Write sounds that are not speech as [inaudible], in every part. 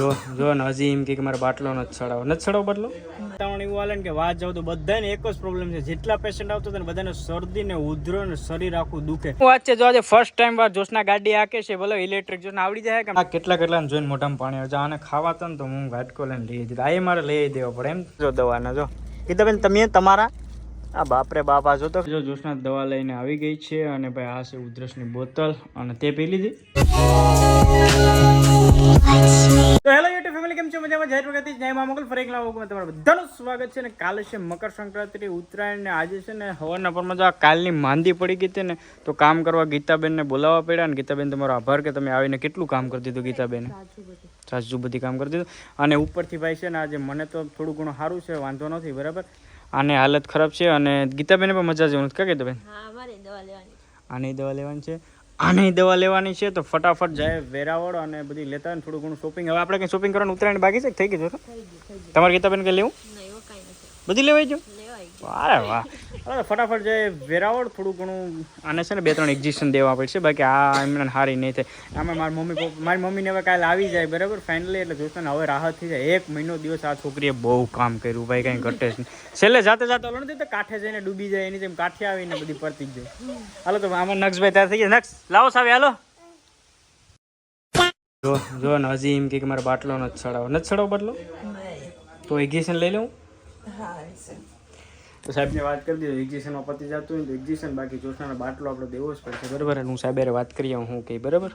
જો જો ને હજી એમ કે મારા બાટલો નથી ચડાવો નથી ચડાવો બાટલો? વાતાવરણ એવું હાલે ને કે વાત જાવ તો બધાને એક જ પ્રોબ્લેમ છે. જેટલા પેશન્ટ આવતો ને બધાને શરદી ને ઉધરો ને શરીર આખું દુખે. વાત છે જો આજે ફર્સ્ટ ટાઈમ વાર જોશના ગાડી આકે છે ભલે ઇલેક્ટ્રિક જોશના આવડી જાય કે આ કેટલા કેટલા જોઈને મોટા પાણી આવે આને ખાવા હતા ને તો હું ઘાટકો લઈને લઈ દીધા આ એ મારે લઈ દેવો પડે એમ. જો દવાના જો. કીધા તમે તમારા? આ બાપરે બાપા જો તો. જો જોશના દવા લઈને આવી ગઈ છે અને ભાઈ આ છે ઉધરસની બોતલ અને તે પી લીધી. તો હેલો યુટ્યુબ ફેમિલી કેમ છો? મજામાં? જય પ્રગતિ જય મા મોગલ. ફરી એક નવા તમારું બધાનું સ્વાગત છે ને કાલે છે મકર સંક્રાંતિ ઉત્તરાયણ ને આજે છે ને હવારના પરમાં જો કાલની માંદી પડી ગઈ હતી ને તો કામ કરવા ગીતાબેનને બોલાવવા પડ્યા ને ગીતાબેન તમારો આભાર કે તમે આવીને કેટલું કામ કરી દીધું ગીતાબેન? સાચું બધી. કામ કરી દીધું. અને ઉપરથી ભાઈ છે ને આજે મને તો થોડું ઘણું સારું છે વાંધો નથી બરાબર? આની હાલત ખરાબ છે અને ગીતાબેને પણ મજા જેવું નથી કે ગીતાબેન? આની દવા લેવાની છે. આની દવા લેવાની છે તો ફટાફટ જાય વેરાવળ અને બધી લેતા ને થોડું ઘણું શોપિંગ હવે આપણે કંઈ શોપિંગ કરવાનું ઉતરાયણ બાકી છે થઈ ગયું તમારે ગીતાબેન કંઈ લેવું? બધી લેવાઈ જો લેવાય અરે વાહ. અરે ફટાફટ જે વેરાવળ થોડું ઘણું આને છે ને બે ત્રણ એક્ઝિશન દેવા પડશે. બાકી આ એમને હારી નહીં થાય. આમાં મારી મમ્મી મારી મમ્મીને હવે કાલે આવી જાય બરાબર? ફાઇનલી એટલે જોશે ને હવે રાહત થઈ જાય. એક મહિનો દિવસ આ છોકરીએ બહુ કામ કર્યું ભાઈ કંઈ ઘટે જ નહીં. છેલ્લે જાતે જાતે ઓલો નથી તો કાંઠે જઈને ડૂબી જાય એની જેમ કાંઠે આવીને બધી પરતી જ જાય. હાલો તો આમાં નક્ષભાઈ તૈયાર થઈ ગયા. નક્ષ લાવો સાવે હાલો. જો જો ને હજી એમ કે કે મારે બાટલો નથી ચડાવો નથી ચડાવો બાટલો? તો એક્ઝિસ્ટન લઈ લઉં તો સાહેબને વાત કરી દીધો એક્ઝિશનમાં પતી જતું હોય તો એક્ઝિશન બાકી જોશનાનો બાટલો આપણે દેવો જ પડશે. બરાબર? હું સાહેબે વાત કરી આવું હું કઈ બરાબર?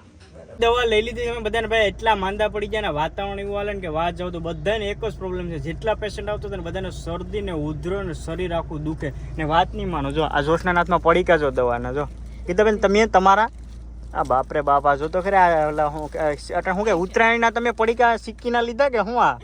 દવા લઈ લીધી અમે બધાને, ભાઈ, એટલા માંદા પડી ગયા ને, વાતાવરણ એવું હાલે કે વાત જાવ તો બધાને એક જ પ્રોબ્લેમ છે. જેટલા પેશન્ટ આવતો હતો ને, બધાને શરદી ને ઉધરો ને શરીર આખું દુખે. ને વાત નહીં માનો, જો, આ જોશના નાથમાં પડીકા જો દવાના, જો. કીધા બેન, તમે તમારા? આ બાપરે બાપ, આ જો તો ખરે ઓલા હું અટણ હું કે, ઉત્તરાયણના તમે પડીકા સિક્કીના લીધા કે હું આ?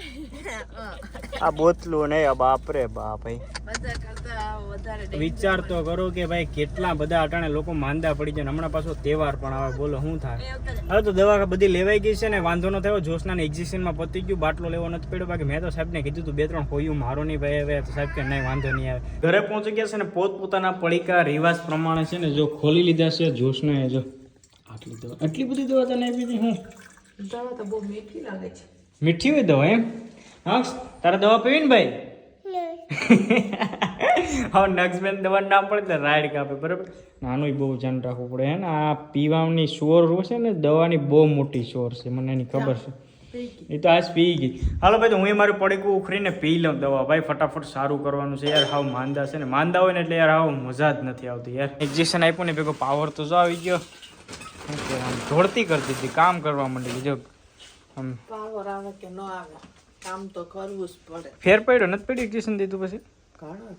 આ બોતલું ને બાપરે બાપ ભાઈ બધા કરતા વધારે વિચાર તો કરો કે ભાઈ કેટલા બધા અટાણે લોકો માંદા પડી જાય ને હમણાં પાછો તહેવાર પણ આવે બોલો શું થાય? હવે તો દવા બધી લેવાઈ ગઈ છે ને વાંધો ન થયો જોશના એક્ઝિસ્ટનમાં પતી ગયું બાટલો લેવો નથી પડ્યો બાકી મેં તો સાહેબને કીધું તું બે ત્રણ હોયું મારો નહીં ભાઈ હવે તો સાહેબ કે નહીં વાંધો નહીં આવે. ઘરે પહોંચી ગયા છે ને પોતપોતાના પડીકા રિવાજ પ્રમાણે છે ને જો ખોલી લીધા છે જોશના જો આટલી દવા આટલી બધી દવા તને આપી હતી હું? દવા તો બહુ મીઠી લાગે છે. મીઠી હોય દવા એમ? હા તારે દવા પીવી ને ભાઈ હવે નક્ષબેન દવા ના પડે તો રાઈડ કાપે બરાબર? આનું બહુ ધ્યાન રાખવું પડે હે ને. આ પીવાની શોર છે ને દવાની બહુ મોટી શોર છે મને એની ખબર છે. એ તો આજ પી ગઈ. હાલો ભાઈ તો હું મારું પડીકું ઉખરીને પી લઉં દવા. ભાઈ ફટાફટ સારું કરવાનું છે યાર હાવ માંદા છે ને. માંદા હોય ને એટલે યાર હાવ મજા જ નથી આવતી યાર. ઇન્જેક્શન આપ્યું ને ભેગો પાવર તો જો આવી ગયો. આમ કરતી હતી કામ કરવા માંડી જો. આમ. પાવર આવે કે ન આવે? કામ તો કરવું જ પડે. ફેર પડ્યો? નથી પડ્યું ટ્યુશન દીધું પછી? ઘણો.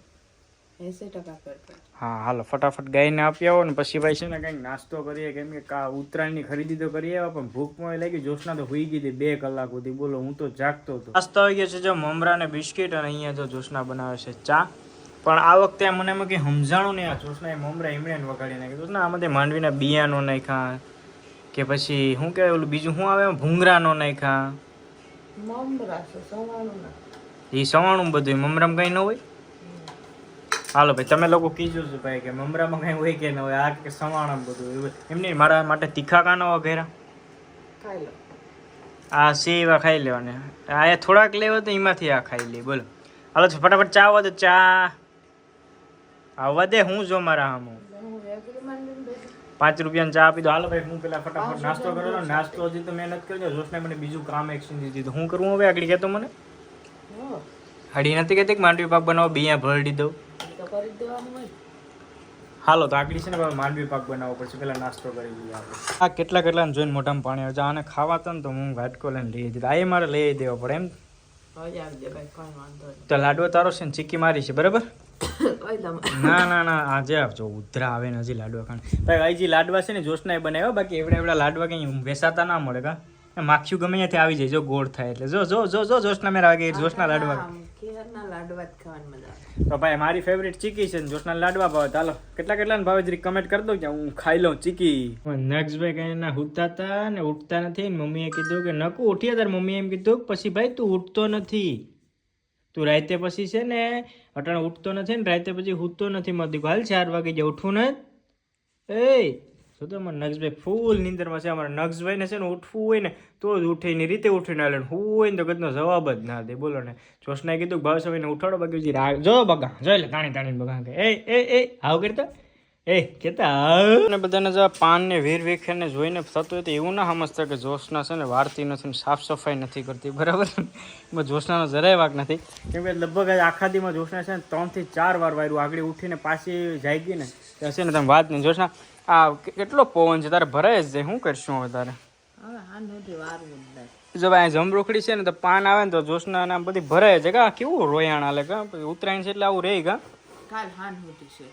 એસી ટકા ફેર પડે હા હાલો ફટાફટ ગાયને આપી આવો ને પછી ભાઈ છે ને કંઈક નાસ્તો કરીએ કેમ કે કા ઉત્તરાયણની ખરીદી તો કરીએ આવ્યા પણ ભૂખ પણ લાગી જોશના તો હોઈ ગઈ હતી બે કલાક સુધી. બોલો હું તો જાગતો હતો. નાસ્તો આવી ગયો છે જો મમરા ને બિસ્કિટ અને અહીંયા જો જોશના બનાવે છે ચા. પણ આ વખતે મને એમ કે સમજાણું નહીં આ જોશના એ મમરા એમણે વગાડી નાખી જોશના આમાં માંડવીના બિયાનો નાખ્યા કે પછી શું કહેવાય ઓલું બીજું શું આવે? ભૂંગરાનો નાખ્યા મમરા છે સવારનું ના એ સવાણું બધું મમરામ કંઈ ન હોય? હાલો ભાઈ તમે લોકો કીધું છે ભાઈ કે મમરામાં કંઈ હોય કે ન હોય આ કે સવાણામાં બધું નહીં મારા માટે તીખા કાના વગેરે ખાઈ લો. આ સેવા ખાઈ લેવાને. આ થોડાક લેવો તો એમાંથી આ ખાઈ લે બોલો. હાલો ફટાફટ ચા આવો તો ચા. આવવા દે હું જો મારા આમ પાંચ રૂપિયાની ચા આપી દો. હાલો ભાઈ હું પેલા ફટાફટ નાસ્તો કરો નાસ્તો હજી તો મહેનત કરજો. જોશને મને બીજું કામ એક્શન દીધી. તો હું કરવું હવે? આગળ કહેતો મને? હડી નથી કહેતી કે માંડવી પાક બનાવો? બી ભરડી દઉં. તો કરી દેવાનું હોય. હાલો તો આગળ છે ને ભાઈ માંડવી પાક બનાવવો પડશે. પેલા નાસ્તો કરી દઈએ આપણે. આ કેટલા કેટલા જોઈને મોટામાં પાણી આવે છે. આને ખાવા હતા ને તો હું ઘાટકો લઈને લઈ દીધા આ એ મારે લઈ દેવો પડે એમ. હવે આવી જાય ભાઈ કઈ વાંધો તો લાડવો તારો છે ને ચીકી મારી છે બરાબર? [coughs] ના ના ના આજે આપજો ઉધરા આવે ને હજી લાડવા ખાણ ભાઈ હજી લાડવા છે ને જોશના બનાવ્યો. બાકી એવડા એવડા લાડવા કઈ વેસાતા ના મળે કા? માખ્યું ગમે ત્યાંથી આવી જાય જો ગોળ થાય એટલે. જો જો જો જો જોશના મેરા વાગે જોશના લાડવા. લાડવા જ ખાવાની મજા આવે. તો ભાઈ મારી ફેવરેટ ચીકી છે ને જોશના લાડવા ભાવે. ચાલો કેટલા કેટલા ને ભાવે જરી કમેન્ટ કરી દો કે હું ખાઈ લઉં ચીકી. નક્ષભાઈ કઈ ના ઉઠતા હતા ને ઉઠતા નથી મમ્મીએ કીધું કે નકુ ઉઠીએ તાર મમ્મીએ એમ કીધું પછી ભાઈ તું ઉઠતો નથી. તું રાતે પછી છે ને અટાણે ઉઠતો નથી ને રાતે પછી ઉઠતો નથી મત હાલ ચાર વાગે જે ઉઠવું ને એ શું તો અમારા નક્ષભાઈ ફૂલ નીંદરમાં છે. અમારા નક્ષભાઈને છે ને ઉઠવું હોય ને તો જ ઉઠે, એની રીતે ઉઠીને હાલે હું હોય ને તો કદનો જવાબ જ ના દે. બોલો ને. જોશનાએ કીધું કે ભાવ સમયને ઉઠાડો બાકી હજી જો બગા જોઈ લે તાણી તાણી બગા કે એ એ એ આવ કરતા? એ કેતા આવ ને બધાને જો પાન ને વીર વેખેરને જોઈને થતું હોય તો એવું ના સમજતા કે જોશના છે ને વાર્તી નથી ને સાફ સફાઈ નથી કરતી બરાબર? એમાં જોશનાનો જરાય વાક નથી. કેમ કે લગભગ આખા દીમાં જોશના છે ને ત્રણથી ચાર વાર વાર્યું આગળ ઉઠીને પાછી જાય ગઈ ને તો હશે ને તમે વાત નહીં. જોશના આ કેટલો પવન છે? તારે ભરાય જ જાય. શું કરશું હવે તારે? જ ભાઈ જમરૂખડી છે ને તો પાન આવે ને તો જોશના ને આમ બધી ભરાય છે કા કેવું રોયાણ આલે કા? પછી ઉત્તરાયણ છે એટલે આવું રહી કા? કાલ હાન હોતી છે.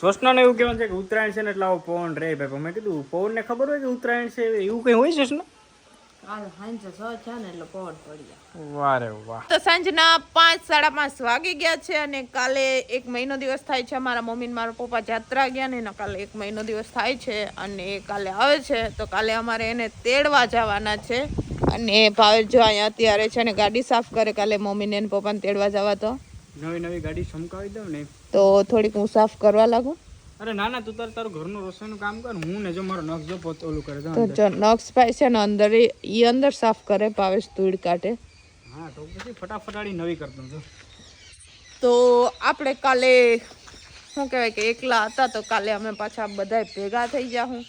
જોશનાને એવું કહેવાનું છે કે ઉત્તરાયણ છે ને એટલે આવો પવન રહે ભાઈ. પણ મેં કીધું પવનને ખબર હોય કે ઉત્તરાયણ છે એવું કંઈ હોય છે ને કાલ હાંજે છ છે ને એટલે પવન વારે વાહ તો સાંજના પાંચ સાડા પાંચ વાગી ગયા છે અને કાલે એક મહિનો દિવસ થાય છે. મારા મમ્મી ને મારા પપ્પા જાત્રા ગયા ને કાલે એક મહિનો દિવસ થાય છે અને એ કાલે આવે છે. તો કાલે અમારે એને તેડવા જવાના છે. અને ભાવેશ જો અહીંયા અત્યારે છે ને ગાડી સાફ કરે કાલે મમ્મીને ને પપ્પાને તેડવા જવા તો. નવી નવી ગાડી ચમકાવી દઉં ને. તો થોડીક હું સાફ કરવા લાગુ. અરે ના ના તું તાર તારું ઘરનું રસોઈનું કામ કર હું ને જો મારો નખ જો પોતે ઓલું કરે તો જો જો નક્ષભાઈ છે ને અંદર એ અંદર સાફ કરે પાવેશ ધૂળ કાઢે. હા તો પછી ફટાફટાડી નવી કરતો દઉં તો આપણે કાલે શું કહેવાય કે એકલા હતા તો કાલે અમે પાછા બધા ભેગા થઈ જાઉં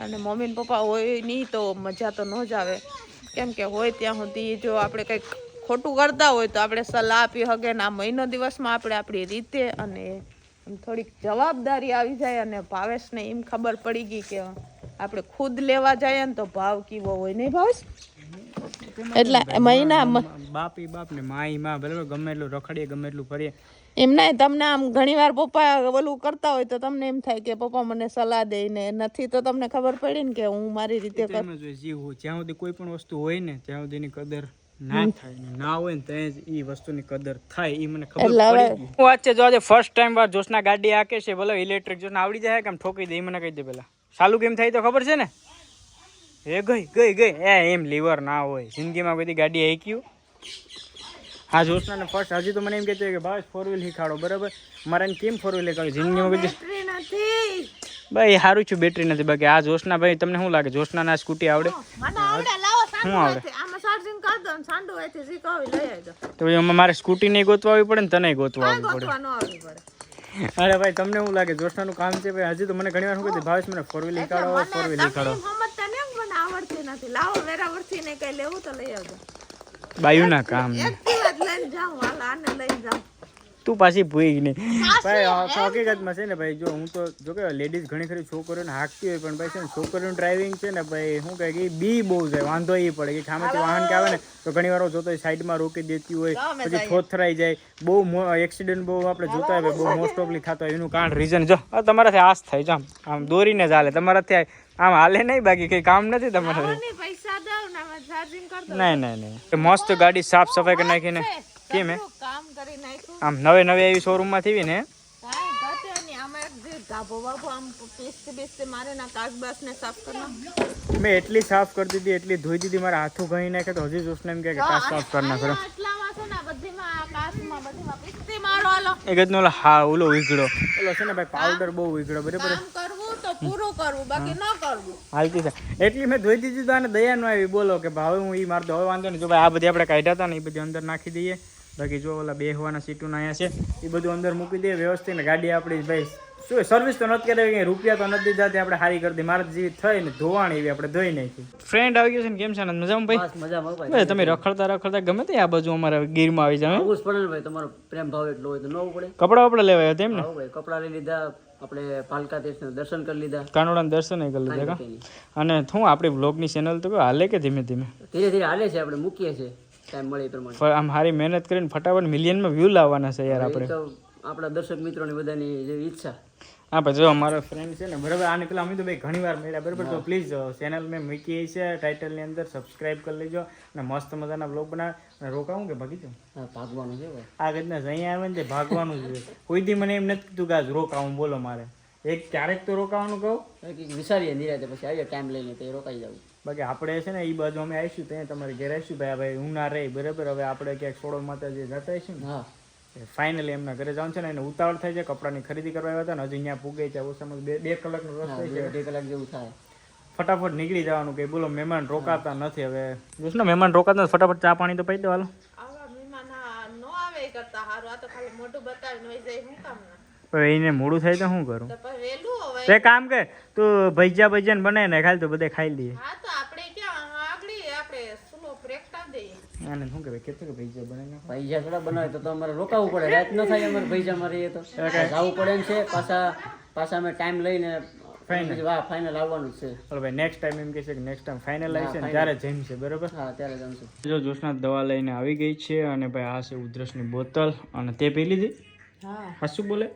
અને મમ્મી ને પપ્પા હોય નહીં તો મજા તો ન જ આવે. કેમ કે હોય ત્યાં સુધી જો આપણે કંઈક ખોટું કરતા હોય તો આપણે સલાહ આપી શકે ને આ મહિનો દિવસમાં આપણે આપણી રીતે અને થોડીક જવાબદારી આવી જાય અને ભાવેશને એમ ખબર પડી ગઈ કે આપણે ખુદ લેવા જઈએ ને તો ભાવ કેવો હોય નહીં ભાવેશ? એટલે મહિના બાપી બાપ ને માઈ માં બરાબર? ગમે એટલું રખડીએ ગમે એટલું ફરીએ. એમ નહીં તમને આમ ઘણીવાર પપ્પા ઓલું કરતા હોય તો તમને એમ થાય કે પપ્પા મને સલાહ દે ને નથી તો તમને ખબર પડી ને કે હું મારી રીતે જીવ જ્યાં સુધી કોઈ પણ વસ્તુ હોય ને ત્યાં સુધી એની કદર ના થાય ના હોય ને ત્યાં જ ઈ વસ્તુની કદર થાય. ઈ મને ખબર પડી હું વાત છે જો આજે ફર્સ્ટ ટાઈમ વાર જોશના ગાડી આકે છે ભલે ઇલેક્ટ્રિક જોશના આવડી જાય કેમ ઠોકી દે ઈ મને કહી દે પેલા. સાલું કેમ થાય તો ખબર છે ને? એ ગઈ ગઈ ગઈ. એ એમ લીવર ના હોય. જિંદગીમાં બધી ગાડી હાઈક્યું હા જોશનાને ફર્સ્ટ હજી તો મને એમ કહેતો કે ભાઈ ફોર વ્હીલ શીખાડો બરાબર? મારે કેમ ફોર વ્હીલ શીખાડો જિંદગીમાં બધી ભાઈ સારું છું બેટરી નથી. બાકી આ જોશના ભાઈ તમને શું લાગે? જોશના ના સ્કૂટી આવડે? મને આવડે લાવો શું આવડે આમાં ચાર્જિંગ કરી દો ને સાંડુ અહીંથી શીખવી લઈ આવજો તો એમાં મારે સ્કૂટી નહીં ગોતવાવી પડે ને તને ગોતવા આવવી પડે. અરે ભાઈ તમને એવું લાગે? જોશનાનું કામ છે ભાઈ? હજી તો મને ઘણી વાર શું કીધું ભાવેશ મને ફોર વ્હીલ શીખાડો ફોર વ્હીલ ને મને આવડતી નથી. લાવો વેરાવરથી ને કઈ લેવું તો લઈ આવજો. બાયુના કામ. એક દિવસ લઈને જાઉં હાલ આને લઈને જાઉં. તું પાછી ભૂઈ નહીં. ભાઈ તો હકીકતમાં છે ને ભાઈ જો હું તો જો કે લેડીઝ ઘણી ખરી છોકરીઓને હાંકતી હોય પણ ભાઈ છે ને છોકરીઓનું ડ્રાઇવિંગ છે ને ભાઈ શું કહે કે બી બહુ જાય વાંધો એ પડે. કે સામેથી વાહન કે આવે ને તો ઘણી વાર જોતો હોય સાઈડમાં રોકી દેતી હોય પછી થોથરાઈ જાય. બહુ એક્સિડન્ટ બહુ આપણે જોતા હોય બહુ મોસ્ટ ઓફલી થતા હોય એનું કારણ રીઝન જો. તમારાથી આશ થાય જો આમ આમ દોરીને જ હાલે. તમારાથી આમ હાલે નહીં બાકી કંઈ કામ નથી તમારે. નહીં નહીં નહીં. મસ્ત ગાડી સાફ સફાઈ કરી નાખીને. કેમ હે? કામ કરી નાખ્યું? આમ નવે નવે આવી એક જે પીસતી પીસતી મારે ના મેં એટલી સાફ કરી દીધી એટલી ધોઈ દીધી મારા હાથું ઘણી નાખે તો હજી જોશને એમ કે કાચ સાફ કરી નાખો. એટલામાં છે ને આ બધીમાં આ કાચમાં બધીમાં પીસતી મારો હાલો. એ ગતનો ઓલો હા ઓલો ઉઘડો ઓલો છે ને ભાઈ પાવડર બહુ ઉઘડો બરાબર? પૂરું કરવું બાકી ન કરવું. હાલતી છે. એટલી મેં ધોઈ દીધી તો આને દયા ન આવી. બોલો કે ભાવે હું ઈ મારતો હવે વાંધો નહીં. જો ભાઈ આ બધી આપણે કાઢ્યા હતા ને એ બધી અંદર નાખી દઈએ. બાકી જો ઓલા બેહવાના સીટું અહીંયા છે એ બધું અંદર મૂકી દે વ્યવસ્થિત ને ગાડી આપણી ભાઈ શું સર્વિસ તો નથી કરાવી કંઈ રૂપિયા તો નથી દીધા તે આપણે સારી કરી દઈએ મારે જેવી થઈ ને ધોવાણ એવી આપણે ધોઈ નાખી. ફ્રેન્ડ આવી ગયો છે ને કેમ છે ને મજામાં ભાઈ? મજામાં ભાઈ તમે રખડતા રખડતા ગમે તે આ બાજુ અમારા ગીરમાં આવી જાવ આવવું જ પડે ભાઈ તમારો પ્રેમ ભાવ એટલો હોય તો ન પડે. કપડા વપડા લેવા આવ્યા તેમ ને આવો ભાઈ કપડાં લઈ લીધા આપણે પાલકા દર્શન કરી લીધા. કાનોડા દર્શન કરી લીધા અને શું આપણે વ્લોગની ચેનલ તો હાલે કે ધીમે ધીમે? ધીરે ધીરે હાલે છે આપણે મૂકીએ છીએ. ટાઈમ મળે પ્રમાણે. આમ હારી મહેનત કરીને ફટાફટ મિલિયનમાં વ્યૂ લાવવાના છે યાર આપણે. તો આપણા દર્શક મિત્રોની બધાની જે ઈચ્છા. હા પછી જો અમારો ફ્રેન્ડ છે ને બરાબર આને પેલા અમે તો ભાઈ ઘણી વાર મળ્યા બરાબર? તો પ્લીઝ ચેનલ મેં મૂકી છે ટાઇટલની અંદર સબસ્ક્રાઇબ કરી લેજો અને મસ્ત મજાના બ્લોગ બનાવે અને રોકાવું કે ભાગી જાઉં ભાગવાનું છે આ ગજના અહીંયા આવે ને તે ભાગવાનું જ હોય કોઈ દી મને એમ નથી કીધું કે આજ રોકાવું બોલો મારે. એક ક્યારેક તો રોકાવાનું કહું. વિચારીએ નિરાતે પછી આવીએ ટાઈમ લઈને તો રોકાઈ જવું. બાકી આપણે છે ને એ બાજુ અમે આવીશું ત્યાં તમારે ઘેર આવીશું. ભાઈ ભાઈ હું ના રહી બરાબર? હવે આપણે ક્યાંક સોળો માતાજી જતા આવીશું ને. હા. ફાઇનલી એમના ઘરે જવાનું છે ને એને ઉતાવળ થાય છે કપડાની ખરીદી કરવા આવ્યા હતા ને હજી અહીંયા પૂગે છે ઓછામાં બે બે કલાકનો રસ્તો છે. બે કલાક જેવું થાય. ફટાફટ નીકળી જવાનું કે બોલો મહેમાન રોકાતા નથી હવે. જોશ ને મહેમાન રોકાતા નથી ફટાફટ ચા પાણી તો પી દો હાલો. આવા મહેમાન આ ન આવે એ કરતા સારું. આ તો ખાલી મોઢું બતાવીને વહી જાય શું કામ ના હવે એને મોડું થાય તો શું કરું? તો કામ કે તું ભજીયા ભજીયા બનાય ને ખાલી તો બધે ખાઈ લઈએ હા તો આપણે ક્યાં આગળ આપણે સુલો પ્રગટા દઈએ. આને શું કહેવાય કેતો કે ભજીયા બનાવી ભજીયા થોડા બનાવે તો તો અમારે રોકાવું પડે રાત ન થાય અમારે ભજીયા માં રહીએ તો જવું પડે છે પાછા પાછા અમે ટાઈમ લઈને ફાઇનલ વાહ ફાઇનલ આવવાનું છે. ભાઈ નેક્સ્ટ ટાઈમ એમ કહે છે કે નેક્સ્ટ ટાઈમ ફાઇનલ આવી છે ને ત્યારે જેમ છે બરોબર? હા ત્યારે જમશું. જો જોશના દવા લઈને આવી ગઈ છે અને ભાઈ આ છે ઉધરસની બોતલ અને તે પી લીધી? હા શું બોલે?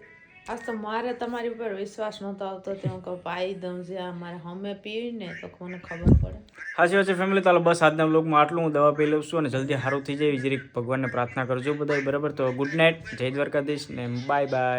આજ તો મારે તમારી ઉપર વિશ્વાસ નહોતો આવતો તે હું કહું પાઈ દઉં છે મારે હમે પીવી ને તો મને ખબર પડે. હાજી વાત ફેમિલી ચાલો બસ આજના બ્લોગમાં આટલું. હું દવા પી લઉં છું અને જલ્દી સારું થઈ જાય. જરીક ભગવાનને પ્રાર્થના કરજો બધા બરાબર? તો ગુડ નાઇટ જય દ્વારકાધીશ ને બાય બાય